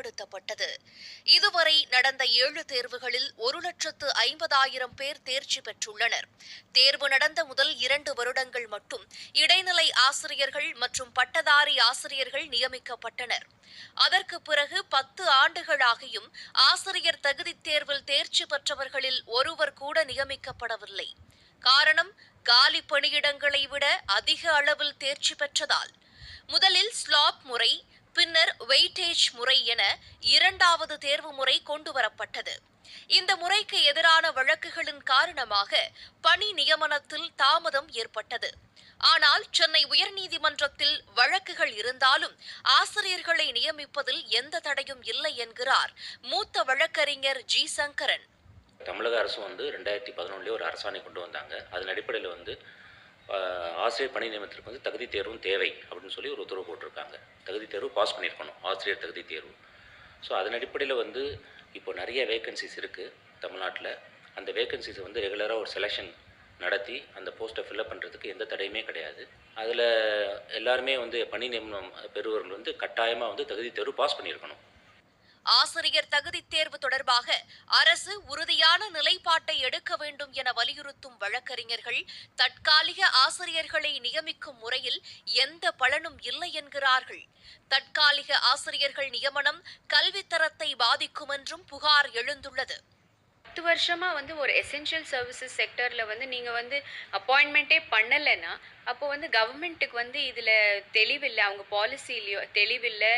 அமல்படுத்தப்பட்டது இதுவரை நடந்த ஏழு தேர்வுகளில் ஒரு லட்சத்து ஐம்பதாயிரம் பேர் தேர்ச்சி பெற்றுள்ளனர். தேர்வு நடந்த முதல் இரண்டு வருடங்கள் மட்டும் இடைநிலை ஆசிரியர்கள் மற்றும் பட்டதாரி ஆசிரியர்கள் நியமிக்கப்பட்டனர். அதற்கு பிறகு பத்து ஆண்டுகளாகியும் ஆசிரியர் தகுதித் தேர்வில் தேர்ச்சி பெற்றவர்களில் ஒருவர் கூட நியமிக்கப்படவில்லை. காரணம் காலி பணியிடங்களை விட அதிக அளவில் தேர்ச்சி பெற்றதால். முதலில் ஸ்லாப் முறை பின்னர் வெயிட்டேஜ் முறை என இரண்டாவது தேர்வு முறை கொண்டுவரப்பட்டது இந்த முறைக்கு எதிரான வழக்குகளின் காரணமாக பணி நியமனத்தில் தாமதம் ஏற்பட்டது. ஆனால் சென்னை உயர்நீதிமன்றத்தில் வழக்குகள் இருந்தாலும் ஆசிரியர்களை நியமிப்பதில் எந்த தடையும் இல்லை என்கிறார் மூத்த வழக்கறிஞர் ஜி சங்கரன். தமிழக அரசு வந்து ரெண்டாயிரத்தி பதினொன்றுலேயே ஒரு அரசாணை கொண்டு வந்தாங்க. அதன் ஆசிரியர் பணி நியமனத்திற்கு வந்து தகுதி தேர்வும் தேவை அப்படின்னு சொல்லி ஒரு உத்தரவு போட்டிருக்காங்க. தகுதி தேர்வு பாஸ் பண்ணியிருக்கணும் ஆசிரியர் தகுதி தேர்வு. ஸோ அதன் அடிப்படையில் வந்து இப்போ நிறைய வேகன்சிஸ் இருக்குது தமிழ்நாட்டில். அந்த வேகன்சிஸை வந்து ரெகுலராக ஒரு செலெக்ஷன் நடத்தி அந்த போஸ்ட்டை ஃபில்அப் பண்ணுறதுக்கு எந்த தடையுமே கிடையாது. அதில் எல்லாருமே வந்து பணி நியமனம் பெறுவர்கள் வந்து கட்டாயமாக வந்து தகுதி தேர்வு பாஸ் பண்ணியிருக்கணும். ஆசிரியர் தகுதித் தேர்வு தொடர்பாக அரசு உறுதியான நிலைப்பாட்டை எடுக்க வேண்டும் என வலியுறுத்தும் வழக்கறிஞர்கள் தற்காலிக ஆசிரியர்களை நியமிக்கும் முறையில் எந்த பலனும் இல்லை என்கிறார்கள். தற்காலிக ஆசிரியர்கள் நியமனம் கல்வித்தரத்தை பாதிக்கும் என்றும் புகார் எழுந்துள்ளது. பத்து வருஷமாக வந்து ஒரு எசென்ஷியல் சர்வீசஸ் செக்டரில் வந்து நீங்கள் வந்து அப்பாயின்மெண்ட்டே பண்ணலைன்னா அப்போ வந்து கவர்மெண்ட்டுக்கு வந்து இதில் தெளிவில்லை அவங்க பாலிசிலையோ தெளிவில்லை.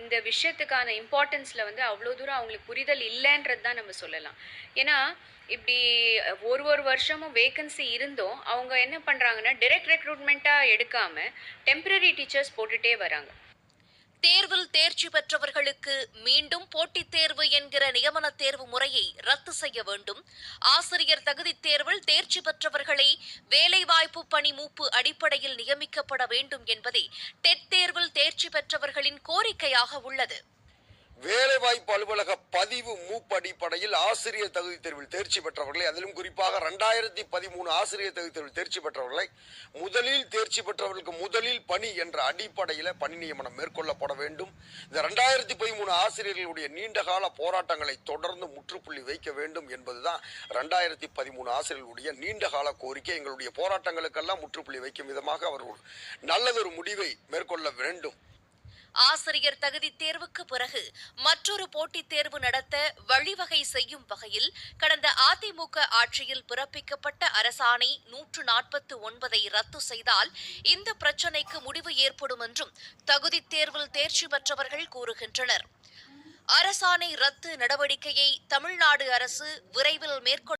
இந்த விஷயத்துக்கான இம்பார்ட்டன்ஸில் வந்து அவ்வளோ தூரம் அவங்களுக்கு புரிதல் இல்லைன்றது தான் நம்ம சொல்லலாம். ஏன்னா இப்படி ஒரு ஒரு வருஷமும் வேகன்சி இருந்தும் அவங்க என்ன பண்ணுறாங்கன்னா டிரெக்ட் ரெக்ரூட்மெண்ட்டாக எடுக்காமல் டெம்பரரி டீச்சர்ஸ் போட்டுகிட்டே வராங்க. தேர்வில் தேர்ச்சி பெற்றவர்களுக்கு மீண்டும் போட்டித் தேர்வு என்கிற நியமன தேர்வு முறையை ரத்து செய்ய வேண்டும். ஆசிரியர் தகுதித் தேர்வில் தேர்ச்சி பெற்றவர்களை வேலைவாய்ப்பு பணி மூப்பு அடிப்படையில் நியமிக்கப்பட வேண்டும் என்பதே டெட் தேர்வில் தேர்ச்சி பெற்றவர்களின் கோரிக்கையாக உள்ளது. வேலைவாய்ப்பு அலுவலக பதிவு மூப்பு அடிப்படையில் ஆசிரியர் தகுதி தேர்வில் தேர்ச்சி பெற்றவர்களை அதிலும் குறிப்பாக ரெண்டாயிரத்தி பதிமூணு ஆசிரியர் தகுதி தேர்வில் தேர்ச்சி பெற்றவர்களை முதலில் தேர்ச்சி பெற்றவர்களுக்கு முதலில் பணி என்ற அடிப்படையில் பணி நியமனம் மேற்கொள்ளப்பட வேண்டும். இந்த ரெண்டாயிரத்தி பதிமூணு ஆசிரியர்களுடைய நீண்டகால போராட்டங்களை தொடர்ந்து முற்றுப்புள்ளி வைக்க வேண்டும் என்பதுதான் ரெண்டாயிரத்தி பதிமூணு ஆசிரியர்களுடைய நீண்டகால கோரிக்கை. எங்களுடைய போராட்டங்களுக்கெல்லாம் முற்றுப்புள்ளி வைக்கும் விதமாக அவர்கள் நல்லதொரு முடிவை மேற்கொள்ள வேண்டும். ஆசிரியர் தகுதி தேர்வுக்கு பிறகு மற்றொரு போட்டித் தேர்வு நடத்த வழிவகை செய்யும் வகையில் கடந்த அதிமுக ஆட்சியில் பிறப்பிக்கப்பட்ட அரசாணை நூற்று நாற்பத்து ஒன்பதை ரத்து செய்தால் இந்த பிரச்சினைக்கு முடிவு ஏற்படும் என்றும் தகுதித் தேர்வில் தேர்ச்சி பெற்றவர்கள் கூறுகின்றனர். அரசாணை ரத்து நடவடிக்கையை தமிழ்நாடு அரசு விரைவில் மேற்கொள்ள